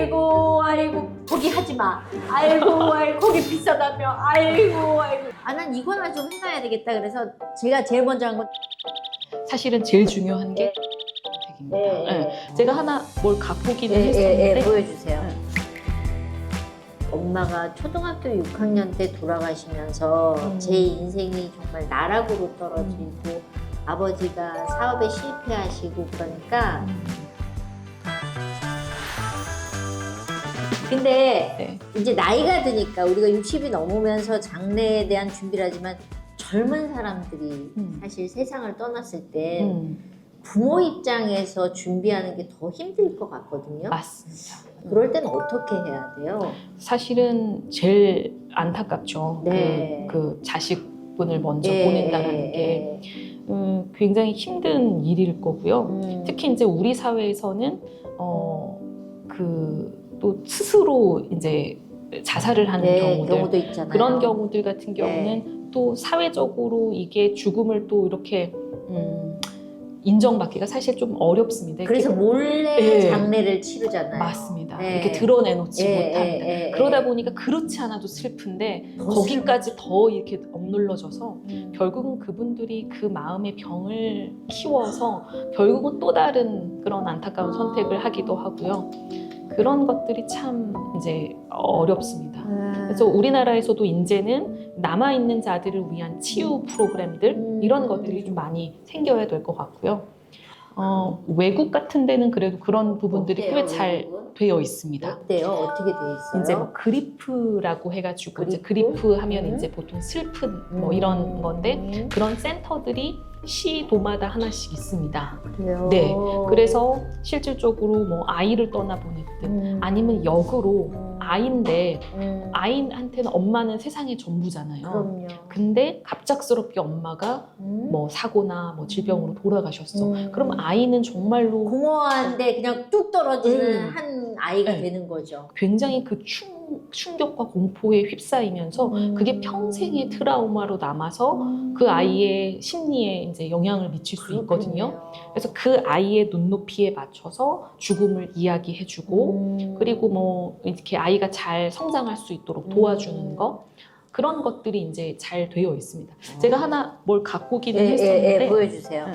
아이고 아이고 거기 하지 마. 아이고 아이고 거기 비싸다며. 아이고 아이고. 아 난 이거나 좀 해놔야 되겠다. 그래서 제가 제일 먼저 한 건. 사실은 제일 중요한 게 선택입니다. 예. 제가 하나 뭘 갖고기는 예, 예, 했었는데 예, 보여주세요. 네. 엄마가 초등학교 6학년 때 돌아가시면서 음. 제 인생이 정말 나락으로 떨어지고 아버지가 사업에 실패하시고 그러니까 근데 네. 이제 나이가 드니까 우리가 60이 넘으면서 장래에 대한 준비를 하지만 젊은 사람들이 음. 사실 세상을 떠났을 때 음, 부모 입장에서 준비하는 게 더 힘들 것 같거든요. 맞습니다. 그럴 때는 어떻게 해야 돼요? 사실은 제일 안타깝죠. 네. 그, 그 자식분을 먼저 예, 보낸다는 예, 게 예. 음, 굉장히 힘든 일일 거고요. 음. 특히 이제 우리 사회에서는 어, 그 또 스스로 이제 자살을 하는 네, 경우들 경우도 있잖아요. 그런 경우들 같은 네. 경우는 또 사회적으로 이게 죽음을 또 이렇게 음, 인정받기가 사실 좀 어렵습니다. 그래서 이렇게- 몰래 예. 장례를 치르잖아요. 맞습니다. 네. 이렇게 드러내놓지 예, 못합니다. 예, 예, 그러다 예. 보니까 그렇지 않아도 슬픈데 더 거기까지 더 이렇게 억눌러져서 음. 결국은 그분들이 그 마음의 병을 키워서 결국은 또 다른 그런 안타까운 선택을 하기도 하고요. 그런 것들이 참 이제 어렵습니다. 그래서 우리나라에서도 이제는 남아 있는 자들을 위한 치유 프로그램들 음. 이런 것들이 좀 많이 생겨야 될 것 같고요. 어, 외국 같은 데는 그래도 그런 부분들이 꽤 잘? 되어 있습니다. 어때요? 어떻게 돼 있어요? 이제 뭐 그리프라고 해가지고 이제 그리프? 그리프 하면 음. 이제 보통 슬픈 뭐 음. 이런 건데 그런 센터들이 시도마다 하나씩 있습니다. 그래요. 네. 그래서 실질적으로 뭐 아이를 떠나보냈든 음. 아니면 역으로 음. 아이인데 음. 아이한테는 엄마는 세상의 전부잖아요. 그럼요. 근데 갑작스럽게 엄마가 음. 뭐 사고나 뭐 질병으로 돌아가셨어. 음. 그럼 아이는 정말로 공허한데 그냥 뚝 떨어지는 음. 한 아이가 네. 되는 거죠. 굉장히 그 충, 충격과 공포에 휩싸이면서 음. 그게 평생의 트라우마로 남아서 그 아이의 심리에 이제 영향을 미칠 수 있거든요. 그렇군요. 그래서 그 아이의 눈높이에 맞춰서 죽음을 이야기해주고 음. 그리고 뭐 이렇게 아이가 잘 성장할 수 있도록 도와주는 음. 거 그런 것들이 이제 잘 되어 있습니다. 제가 하나 뭘 갖고기는 예, 했었는데 예, 예, 보여주세요. 네.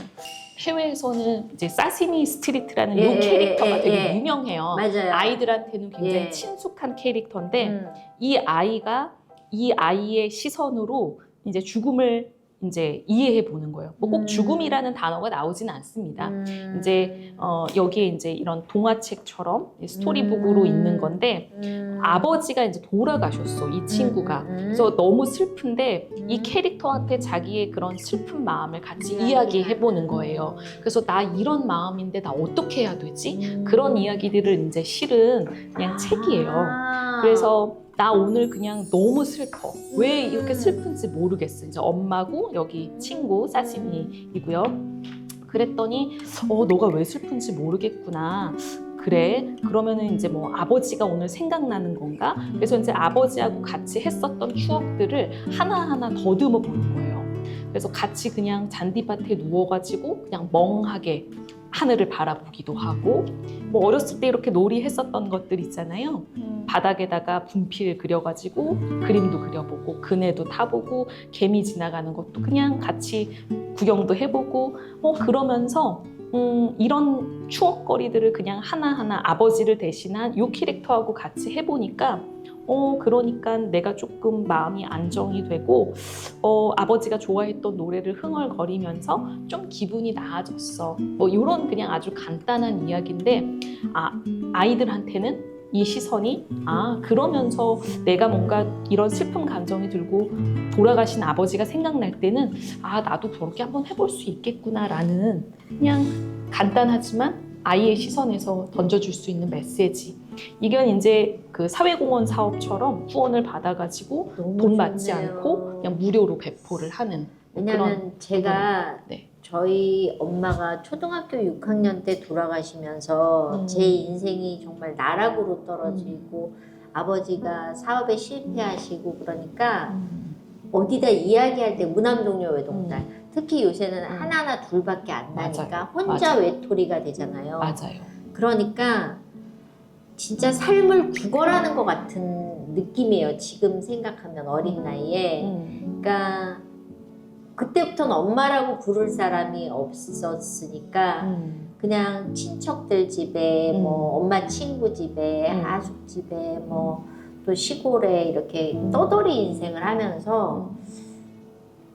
해외에서는 이제 사시미 스트리트라는 예, 이 캐릭터가 예, 되게 예. 유명해요. 맞아요. 아이들한테는 굉장히 예. 친숙한 캐릭터인데 음. 이 아이가 이 아이의 시선으로 이제 죽음을 이제 이해해 보는 거예요. 뭐꼭 음. 죽음이라는 단어가 나오지는 않습니다. 음. 이제 어, 여기에 이제 이런 동화책처럼 이 스토리북으로 음. 있는 건데 음. 아버지가 이제 돌아가셨어 이 친구가. 음, 음, 음. 그래서 너무 슬픈데 이 음. 캐릭터한테 자기의 그런 슬픈 마음을 같이 이야기. 이야기해 보는 거예요. 그래서 나 이런 마음인데 나 어떻게 해야 되지? 음. 그런 이야기들을 이제 실은 그냥 책이에요. 아. 그래서 나 오늘 그냥 너무 슬퍼. 왜 이렇게 슬픈지 모르겠어. 이제 엄마고 여기 친구 사시미이고요. 그랬더니 어 너가 왜 슬픈지 모르겠구나. 그래. 그러면은 이제 뭐 아버지가 오늘 생각나는 건가? 그래서 이제 아버지하고 같이 했었던 추억들을 하나하나 더듬어 보는 거예요. 그래서 같이 그냥 잔디밭에 누워가지고 그냥 멍하게 하늘을 바라보기도 하고 뭐 어렸을 때 이렇게 놀이 했었던 것들 있잖아요. 음. 바닥에다가 분필 그려가지고 그림도 그려보고 그네도 타보고 개미 지나가는 것도 그냥 같이 구경도 해보고 뭐 그러면서 음, 이런 추억거리들을 그냥 하나하나 아버지를 대신한 요 캐릭터하고 같이 해보니까 어 그러니까 내가 조금 마음이 안정이 되고 어 아버지가 좋아했던 노래를 흥얼거리면서 좀 기분이 나아졌어. 뭐 이런 그냥 아주 간단한 이야기인데 아 아이들한테는 이 시선이 아 그러면서 내가 뭔가 이런 슬픈 감정이 들고 돌아가신 아버지가 생각날 때는 아 나도 저렇게 한번 해볼 수 있겠구나라는 그냥 간단하지만 아이의 시선에서 던져줄 수 있는 메시지 이건 이제 그 사회공헌 사업처럼 후원을 받아가지고 돈 받지 좋네요. 않고 그냥 무료로 배포를 하는 왜냐면 제가 네. 저희 엄마가 초등학교 6학년 때 돌아가시면서 음. 제 인생이 정말 나락으로 떨어지고 아버지가 사업에 실패하시고 그러니까 어디다 이야기할 때 무남동료 외동딸 특히 요새는 하나나 둘밖에 안 나니까 음. 맞아요. 혼자 맞아요. 외톨이가 되잖아요. 맞아요. 그러니까 진짜 삶을 구걸하는 것 같은 느낌이에요. 지금 생각하면 어린 나이에. 음. 그러니까 그때부터는 엄마라고 부를 사람이 없었으니까 음. 그냥 친척들 집에 음. 뭐 엄마 친구 집에 음. 하숙 집에 뭐 또 시골에 이렇게 떠돌이 인생을 하면서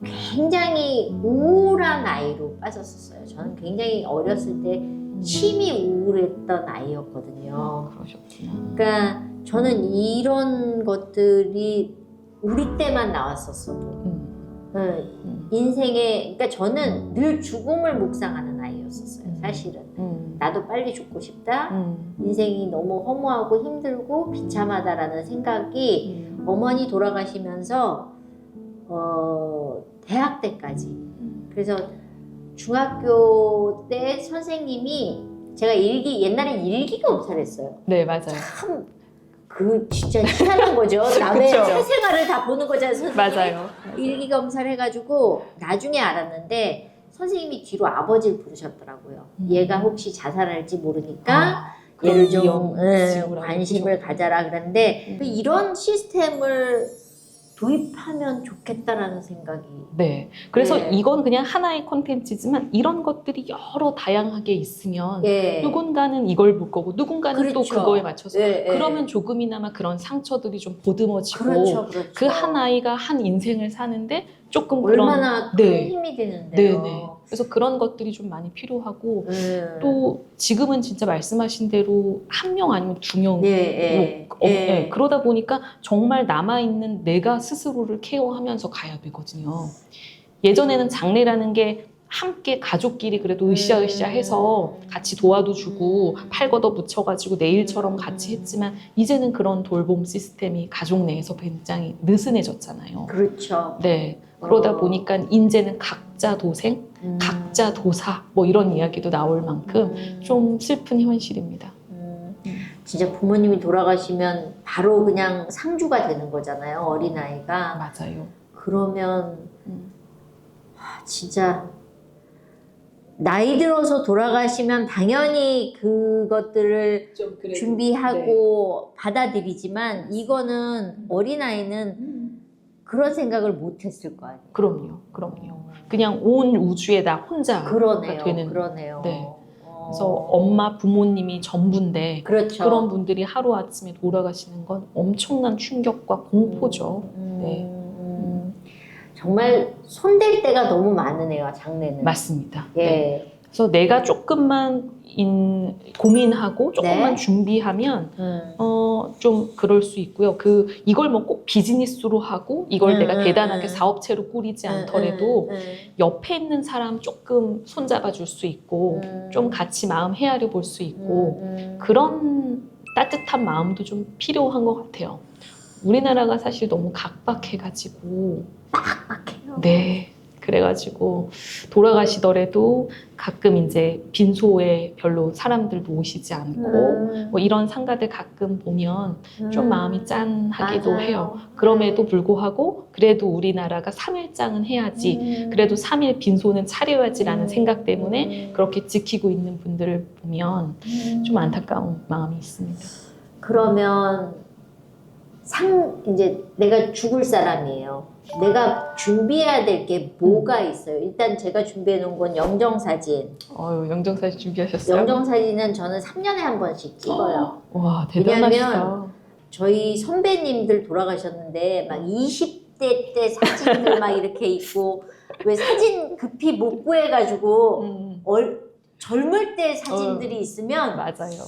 굉장히 우울한 아이로 빠졌었어요. 저는 굉장히 어렸을 때 심히 우울했던 아이였거든요. 그러셨구나. 그러니까 저는 이런 것들이 우리 때만 나왔었어도 음. 응, 음. 인생에 그러니까 저는 늘 죽음을 묵상하는 아이였었어요. 사실은 음. 나도 빨리 죽고 싶다. 음. 인생이 너무 허무하고 힘들고 비참하다라는 생각이 음. 어머니 돌아가시면서 어, 대학 때까지 그래서 중학교 때 선생님이 제가 일기 옛날에 일기 검사를 했어요. 네 맞아요. 참 그 진짜 희한한 거죠. 남의 그쵸. 사생활을 다 보는 거잖아요. 선생님이. 맞아요. 일기 검사를 해가지고 나중에 알았는데 선생님이 뒤로 아버지를 부르셨더라고요. 음. 얘가 혹시 자살할지 모르니까 아, 그런 얘를 좀 위험 예, 관심을. 가져라 그랬는데 음. 이런 시스템을 도입하면 좋겠다라는 생각이 네. 그래서 네. 이건 그냥 하나의 콘텐츠지만 이런 것들이 여러 다양하게 있으면 예. 누군가는 이걸 볼 거고 누군가는 또 그렇죠. 그거에 맞춰서 예, 예. 그러면 조금이나마 그런 상처들이 좀 보듬어지고 그렇죠, 그렇죠. 그 한 아이가 한 인생을 사는데 조금 그런 얼마나 큰 네. 힘이 되는데요. 네 네. 그래서 그런 것들이 좀 많이 필요하고 예. 또 지금은 진짜 말씀하신 대로 한 명 아니면 두 명. 예, 예. 어, 예. 예. 그러다 보니까 정말 남아있는 내가 스스로를 케어하면서 가야 되거든요. 예전에는 장례라는 게 함께 가족끼리 그래도 으쌰으쌰 해서 같이 도와도 주고 팔 걷어 붙여가지고 내일처럼 같이 했지만 이제는 그런 돌봄 시스템이 가족 내에서 굉장히 느슨해졌잖아요. 그렇죠. 네. 그러다 어. 보니까 이제는 각 자 도생, 음. 각자 도사 뭐 이런 이야기도 나올 만큼 음. 좀 슬픈 현실입니다. 음. 음. 진짜 부모님이 돌아가시면 바로 그냥 상주가 되는 거잖아요 어린 아이가 맞아요. 그러면 음. 아, 진짜 나이 들어서 돌아가시면 당연히 그것들을 준비하고 네. 받아들이지만 이거는 어린아이는 그런 생각을 못 했을 거 아니에요 그럼요, 그럼요. 그냥 온 우주에 나 혼자 그러네요 되는. 그러네요 네. 어. 그래서 엄마, 부모님이 전부인데 그렇죠 그런 분들이 하루 아침에 돌아가시는 건 엄청난 충격과 공포죠. 음, 네. 음. 정말 손댈 때가 너무 많으네요 장례는 맞습니다. 예. 네. 그래서 내가 조금만 인, 고민하고 조금만 네. 준비하면 음. 어 좀 그럴 수 있고요. 그 이걸 뭐 꼭 비즈니스로 하고 이걸 음, 내가 음, 대단하게 음. 사업체로 꾸리지 않더라도 음, 음, 옆에 있는 사람 조금 손잡아 줄 수 있고 음. 좀 같이 마음 헤아려 볼 수 있고 음, 음. 그런 따뜻한 마음도 좀 필요한 것 같아요. 우리나라가 사실 너무 각박해가지고 빡빡해요. 네 그래가지고 돌아가시더라도 가끔 이제 빈소에 별로 사람들도 오시지 않고 음, 뭐 이런 상가들 가끔 보면 좀 음. 마음이 짠하기도 맞아요. 해요. 그럼에도 불구하고 그래도 우리나라가 3일장은 해야지 음. 그래도 3일 빈소는 차려야지라는 음. 생각 때문에 음. 그렇게 지키고 있는 분들을 보면 음. 좀 안타까운 마음이 있습니다. 그러면 상 이제 내가 죽을 사람이에요. 내가 준비해야 될 게 뭐가 있어요? 일단 제가 준비해 놓은 건 영정 사진. 어유 영정 사진 준비하셨어요? 영정 사진은 저는 3년에 한 번씩 찍어요. 와 대단하시다. 저희 선배님들 돌아가셨는데 막 20대 때 사진들 막 이렇게 있고 왜 사진 급히 못 구해가지고 음, 얼, 젊을 때 사진들이 있으면 맞아요.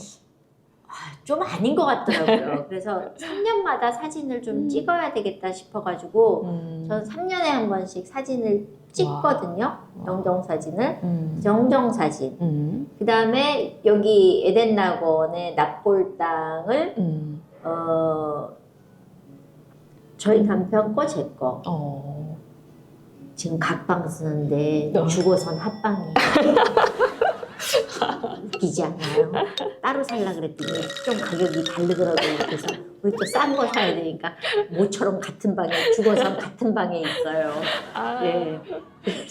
아, 좀 아닌 것 같더라고요. 그래서 3년마다 사진을 좀 음. 찍어야 되겠다 싶어가지고 음, 저는 3년에 한 번씩 사진을 찍거든요. 영정 사진을. 음, 영정 사진. 음, 그 다음에 여기 에덴 낙원의 납골 땅을 음, 어, 저희 남편 거, 제 거. 어, 지금 각방 쓰는데 어. 죽어선 합방이에요. 웃기지 않나요? 따로 살라 그랬더니 좀 가격이 다르더라고요. 그래서 우리 또싼 거 사야 되니까 모처럼 같은 방에 죽어선 같은 방에 있어요. 아, 예.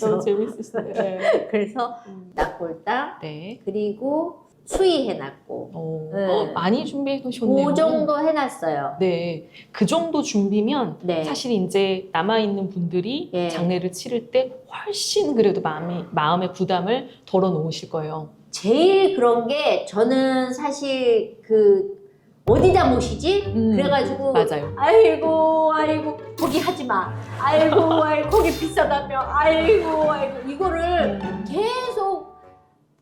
너무 재밌으시네요. 네. 그래서 음. 납골당 네. 그리고 수의해놨고 어, 네. 어, 많이 준비해 놓으셨네요. 그 정도 해놨어요. 네, 그 정도 준비면 네. 사실 이제 남아 있는 분들이 예. 장례를 치를 때 훨씬 그래도 마음이 마음의 부담을 덜어 놓으실 거예요. 제일 그런 게 저는 사실 그 어디다 모시지? 음, 그래가지고 맞아요. 아이고 아이고 거기 하지 마. 아이고 아이고 거기 비싸다며. 아이고 아이고 이거를 음. 계속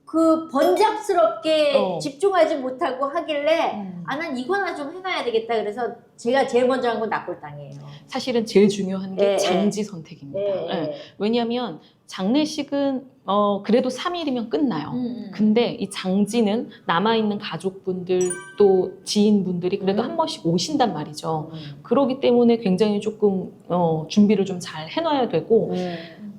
그 번잡스럽게 어. 집중하지 못하고 하길래 음. 아 난 이거나 좀 해놔야 되겠다 그래서 제가 제일 먼저 한 건 낙골당이에요. 사실은 제일 중요한 게 예, 장지 선택입니다. 네. 예. 왜냐하면 장례식은 어, 그래도 3일이면 끝나요. 음, 근데 이 장지는 남아있는 가족분들 또 지인분들이 그래도 음. 한 번씩 오신단 말이죠. 음. 그러기 때문에 굉장히 조금 어, 준비를 좀 잘 해놔야 되고 음.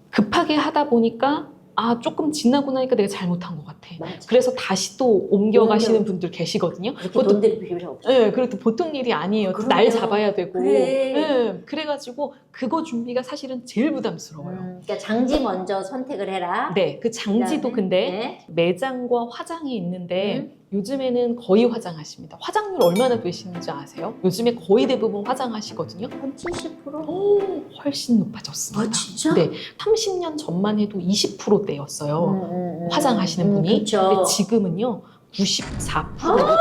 급하게 하다 보니까 아 조금 지나고 나니까 내가 잘못한 것 같아. 맞아. 그래서 다시 또 옮겨가시는 옮겨. 분들 계시거든요. 그것도 돈들이 필요 없어. 네, 그래도 보통 일이 아니에요. 그럼요. 날 잡아야 되고. 그래. 네, 그래가지고 그거 준비가 사실은 제일 부담스러워요. 음, 그러니까 장지 먼저 선택을 해라. 네, 그 장지도 그다음에, 근데 네. 매장과 화장이 있는데 음. 요즘에는 거의 화장하십니다. 화장률 얼마나 되시는지 아세요? 요즘에 거의 대부분 화장하시거든요. 한 70%? 오, 훨씬 높아졌습니다. 아 진짜? 네, 30년 전만 해도 20%대였어요. 음, 음, 음. 화장하시는 음, 분이. 그쵸. 근데 지금은요, 94%가 높았어요.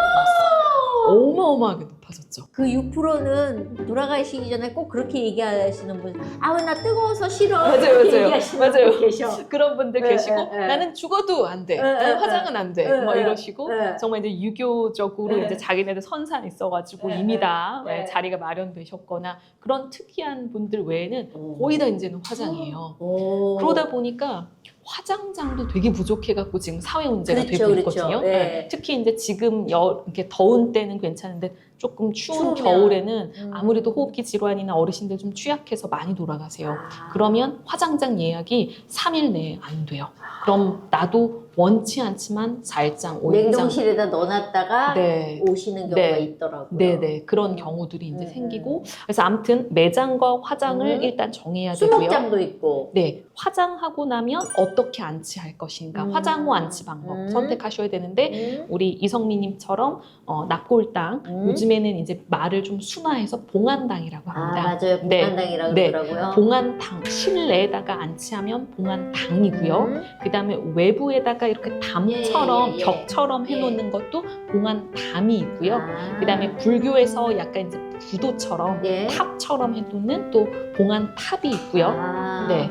어마어마하게 높아졌죠. 그 6%는 돌아가시기 전에 꼭 그렇게 얘기하시는 분. 아우 나 뜨거워서 싫어. 맞아요, 이렇게 맞아요. 얘기하시는 맞아요. 분 계셔. 그런 분들 네, 계시고 네, 네. 나는 죽어도 안 돼. 네, 나는 네, 화장은 안 돼. 네, 뭐 네. 이러시고 네. 정말 이제 유교적으로 네. 이제 자기네들 선산 있어가지고 네, 이미 다 네. 네, 자리가 마련되셨거나 그런 특이한 분들 외에는 음. 거의 다 이제는 화장이에요. 오. 그러다 보니까 화장장도 되게 부족해갖고 지금 사회 문제가 그렇죠, 되고 그렇죠. 있거든요. 네. 네. 특히 이제 지금 여, 이렇게 더운 때는 괜찮은데 조금 추운 추우면. 겨울에는 음. 아무래도 호흡기 질환이나 어르신들 좀 취약해서 많이 돌아가세요. 아. 그러면 화장장 예약이 3일 내에 안 돼요. 그럼 나도 원치 않지만 4일장, 5일장 냉동실에다 넣어놨다가 네. 오시는 경우가 네. 있더라고요. 네네 그런 음. 경우들이 이제 음, 생기고 그래서 아무튼 매장과 화장을 음. 일단 정해야 되고요. 수목장도 있고. 네 화장하고 나면 어떻게 안치할 것인가 음. 화장 후 안치 방법 음. 선택하셔야 되는데 음. 우리 이성미님처럼 어, 납골당 음. 요즘에는 이제 말을 좀 순화해서 봉안당이라고 아 합니다. 맞아요. 네. 봉안당이라고 네. 그러더라고요. 봉안당 실내에다가 안치하면 봉안당이고요. 음. 그 다음에 외부에다가 이렇게 담처럼 예, 예, 예. 벽처럼 예. 해놓는 것도 봉안담이 있고요. 아. 그 다음에 불교에서 약간 이제 구도처럼 예. 탑처럼 해놓는 또 봉안탑이 있고요. 아. 네.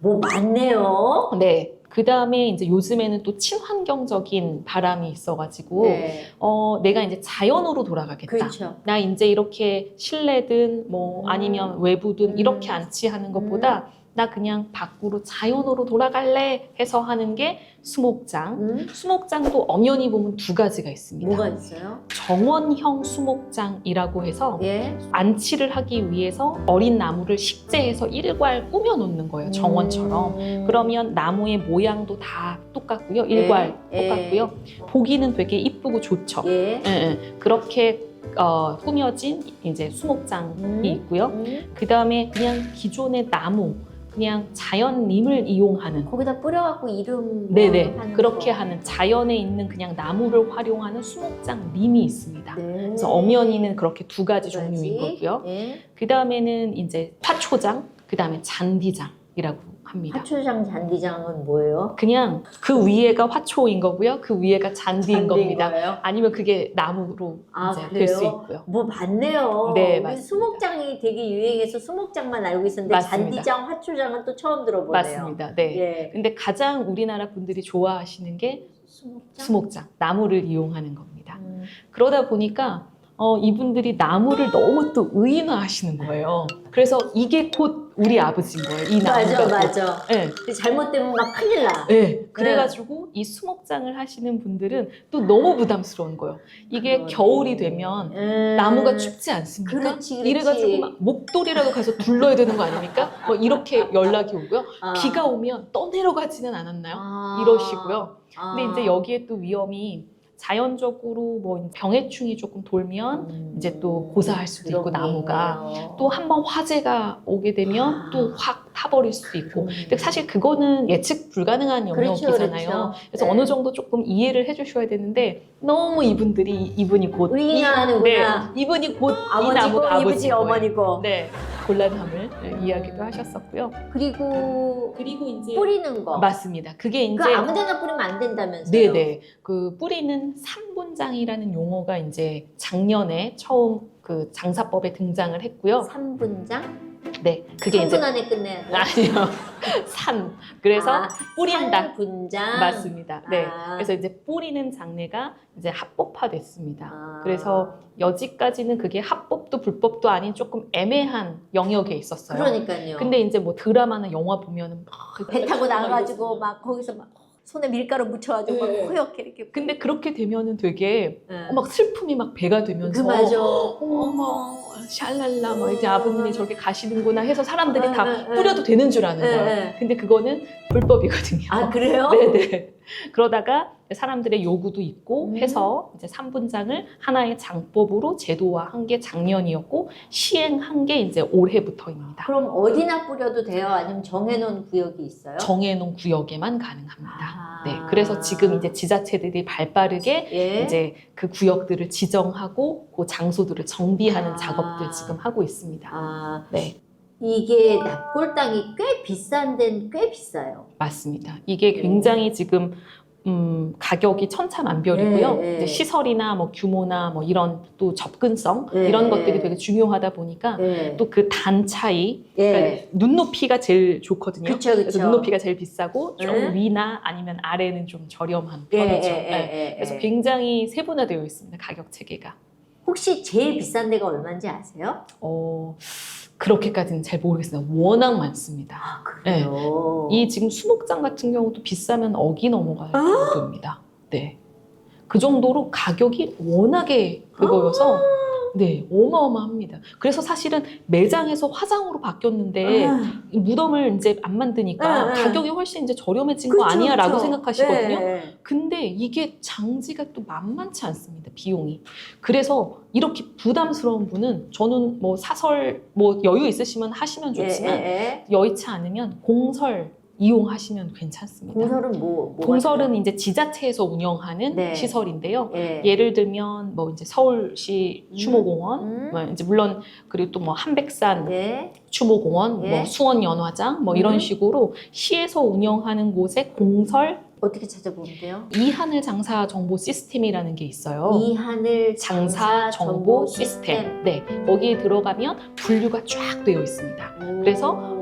뭐 많네요. 네. 그 다음에 이제 요즘에는 또 친환경적인 바람이 있어가지고 네. 어, 내가 이제 자연으로 돌아가겠다. 그렇죠. 나 이제 이렇게 실내든 뭐 음. 아니면 외부든 이렇게 음. 안치하는 것보다 나 그냥 밖으로 자연으로 돌아갈래 해서 하는 게 수목장. 음? 수목장도 엄연히 보면 두 가지가 있습니다. 뭐가 있어요? 정원형 수목장이라고 해서 예. 안치를 하기 위해서 어린 나무를 식재해서 일괄 꾸며 놓는 거예요. 정원처럼. 음. 그러면 나무의 모양도 다 똑같고요. 일괄 예, 똑같고요. 보기는 되게 이쁘고 좋죠. 예. 예, 예. 그렇게 어, 꾸며진 이제 수목장이 음. 있고요. 음. 그 다음에 그냥 기존의 나무, 그냥 자연림을 이용하는 거기다 뿌려갖고 이름 뭐 네네 하는 그렇게 거. 하는 자연에 있는 그냥 나무를 활용하는 수목장 림이 있습니다. 네. 그래서 엄연히는 그렇게 두 가지. 종류인 거고요. 예. 그 다음에는 이제 화초장, 그 다음에 잔디장이라고 합니다. 화초장 잔디장은 뭐예요? 그냥 그 위에가 화초인 거고요. 그 위에가 잔디인 겁니다. 거예요? 아니면 그게 나무로 아, 이제 될 수 그래요? 있고요. 뭐 많네요. 네, 우리 맞습니다. 수목장이 되게 유행해서 수목장만 알고 있었는데 맞습니다. 잔디장, 화초장은 또 처음 들어보네요. 맞습니다. 네. 예. 근데 가장 우리나라 분들이 좋아하시는 게 수목장. 수목장, 나무를 이용하는 겁니다. 음. 그러다 보니까 어, 이분들이 나무를 너무 또 의인화하시는 거예요. 그래서 이게 곧 우리 아버지인 거예요. 이 나무가. 맞아, 곧. 맞아. 네. 근데 잘못되면 막 큰일 나. 네. 그래가지고 이 수목장을 하시는 분들은 또 너무 부담스러운 거예요. 이게 그러네. 겨울이 되면 음. 나무가 춥지 않습니까? 그렇지, 그렇지. 이래가지고 막 목도리라도 가서 둘러야 되는 거 아닙니까? 뭐 이렇게 연락이 오고요. 아. 비가 오면 떠내려가지는 않았나요? 아. 이러시고요. 아. 근데 이제 여기에 또 위험이 자연적으로 뭐 병해충이 조금 돌면 음. 이제 또 고사할 수도 있고, 게 나무가. 또 한 번 화재가 오게 되면 아. 또 확 타버릴 수도 있고. 음. 근데 사실 그거는 예측 불가능한 그렇죠, 영역이잖아요. 그렇죠. 그래서 네. 어느 정도 조금 이해를 해주셔야 되는데 너무 이분들이 이분이 곧 이- 의인하는구나. 네, 이분이 곧이 아버지고 나무가 이브지 아버지고 어머니고. 네 곤란함을 네, 이야기도 하셨었고요. 그리고 그리고 이제 뿌리는 거. 맞습니다. 그게 이제 그 아무데나 뿌리면 안 된다면서요? 네네 그 뿌리는 삼분장이라는 용어가 이제 작년에 처음 그 장사법에 등장을 했고요. 3분장? 네 그게 3분 이제 안에 끝내야 돼. 아니요 산 그래서 아, 뿌린다 분장. 맞습니다. 네 아. 그래서 이제 뿌리는 장례가 이제 합법화됐습니다. 아. 그래서 여지까지는 그게 합법도 불법도 아닌 조금 애매한 영역에 있었어요. 그러니까요. 근데 이제 뭐 드라마나 영화 보면은 막 배 타고 나가가지고 막 거기서 막 손에 밀가루 묻혀가지고 네. 막 허옇게 이렇게. 근데 그렇게 되면은 되게 네. 어, 막 슬픔이 막 배가 되면서 그 맞아. 어머 샬랄라 막 이제 아버님이 저렇게 가시는구나 해서 사람들이 응, 다. 뿌려도 되는 줄 아는 거예요. 응. 근데 그거는 불법이거든요. 아 그래요? 네네. 그러다가 사람들의 요구도 있고 음. 해서 이제 삼분장을 하나의 장법으로 제도화한 게 작년이었고 시행한 게 이제 올해부터입니다. 그럼 어디나 뿌려도 돼요? 아니면 정해놓은 구역이 있어요? 정해놓은 구역에만 가능합니다. 아. 네, 그래서 지금 이제 지자체들이 발빠르게 예. 이제 그 구역들을 지정하고 그 장소들을 정비하는 아. 작업들 지금 하고 있습니다. 아 네, 이게 납골 땅이 꽤 비싼 데는 꽤 비싸요. 맞습니다. 이게 네. 굉장히 지금 음, 가격이 천차만별이고요. 네, 네. 이제 시설이나 뭐 규모나 뭐 이런 또 접근성 네, 이런 네. 것들이 되게 중요하다 보니까 예. 또그 단 차이, 예. 그러니까 눈높이가 제일 좋거든요. 그쵸 그래서 그쵸. 눈높이가 제일 비싸고 좀 네. 위나 아니면 아래는 좀 저렴한 예, 편이죠. 예, 네. 예, 예, 그래서 예. 굉장히 세분화되어 있습니다. 가격 체계가. 혹시 제일 비싼 데가 얼마인지 아세요? 어, 그렇게까지는 잘 모르겠어요. 워낙 많습니다. 아 그래요. 이 지금 수목장 같은 경우도 비싸면 억이 넘어갈 아? 정도입니다. 네. 그 정도로 가격이 워낙에 그거여서 아. 네, 어마어마합니다. 그래서 사실은 매장에서 화장으로 바뀌었는데 아, 이 무덤을 이제 안 만드니까 네, 네. 가격이 훨씬 이제 저렴해진 거 그쵸, 아니야라고 그쵸. 생각하시거든요. 네. 근데 이게 장지가 또 만만치 않습니다. 비용이. 그래서 이렇게 부담스러운 분은 저는 뭐 사설 뭐 여유 있으시면 하시면 예, 좋지만 예, 예. 여의치 않으면 공설 이용하시면 괜찮습니다. 공설은 뭐? 뭐가 공설은 이제 지자체에서 운영하는 네. 시설인데요. 예. 예를 들면 뭐 이제 서울시 음. 추모공원, 음. 뭐 이제 물론 그리고 또 뭐 한백산 예. 추모공원, 예. 뭐 수원 연화장 뭐 이런 음. 식으로 시에서 운영하는 곳에 공설 어떻게 찾아보면 돼요? 이하늘 장사 정보 시스템이라는 게 있어요. 이하늘 장사 정보 시스템. 네, 거기에 들어가면 분류가 쫙 되어 있습니다. 그래서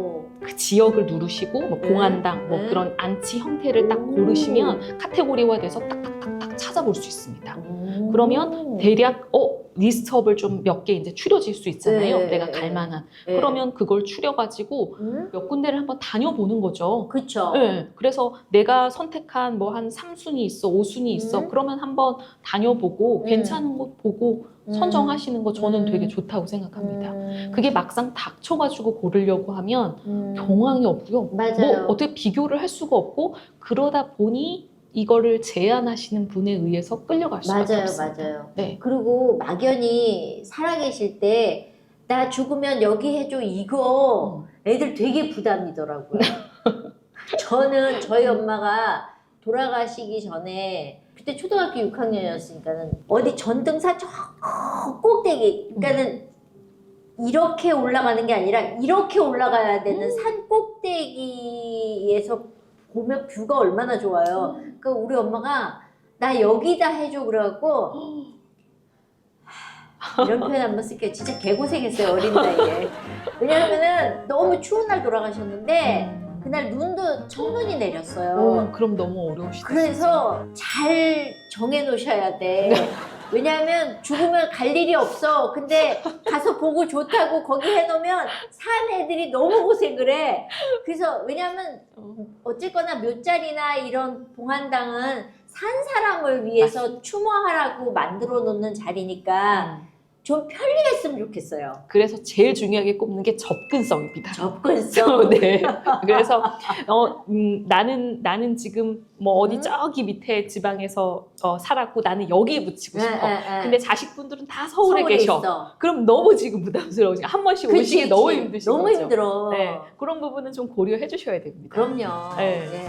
그 지역을 누르시고 뭐 네. 공안당 뭐 네. 그런 안치 형태를 딱 오. 고르시면 카테고리화돼서 딱딱딱딱 찾아볼 수 있습니다. 오. 그러면 대략 어 리스트업을 좀 몇 개 이제 추려질 수 있잖아요. 네, 내가 네, 갈 네. 만한. 예. 그러면 그걸 추려가지고 음? 몇 군데를 한번 다녀보는 거죠. 그쵸. 네, 그래서 내가 선택한 뭐한 3순위 있어, 5순위 있어. 음. 그러면 한번 다녀보고 음. 괜찮은 곳 보고 음. 선정하시는 거 저는 음. 되게 좋다고 생각합니다. 음. 그게 막상 닥쳐가지고 고르려고 하면 음. 경황이 없고요. 맞아요. 뭐 어떻게 비교를 할 수가 없고 그러다 보니 이거를 제안하시는 분에 의해서 끌려갈 수밖에 맞아요, 없습니다. 맞아요. 네. 그리고 막연히 살아계실 때 나 죽으면 여기 해줘 이거 애들 되게 부담이더라고요. 저는 저희 엄마가 돌아가시기 전에 그때 초등학교 6학년이었으니까는 어디 전등산 저 꼭대기 그러니까는 이렇게 올라가는 게 아니라 이렇게 올라가야 되는 산 꼭대기에서 보면 뷰가 얼마나 좋아요. 그러니까 우리 엄마가 나 여기다 해줘 그래갖고 하, 이런 표현 한번 쓸게요. 진짜 개고생했어요 어린 나이에. 왜냐하면은 너무 추운 날 돌아가셨는데 그날 눈도 첫눈이 내렸어요. 어, 그럼 너무 어려우시다. 그래서 잘 정해 놓으셔야 돼. 왜냐하면 죽으면 갈 일이 없어. 근데 가서 보고 좋다고 거기 해놓으면 산 애들이 너무 고생을 해. 그래서 왜냐하면 어쨌거나 묘자리나 이런 봉안당은 산 사람을 위해서 추모하라고 만들어 놓는 자리니까 음. 좀 편리했으면 좋겠어요. 그래서 제일 중요하게 꼽는 게 접근성입니다. 접근성. 네. 그래서 어, 음, 나는 나는 지금 뭐 어디 음. 저기 밑에 지방에서 어, 살았고 나는 여기에 붙이고 싶어. 네, 네, 네. 근데 자식분들은 다 서울에, 계셔. 있어. 그럼 너무 지금 부담스러우시죠. 한 번씩 그치, 오시기 그치. 너무 힘드시죠. 너무 힘들어. 네, 그런 부분은 좀 고려해 주셔야 됩니다. 그럼요. 네. 네.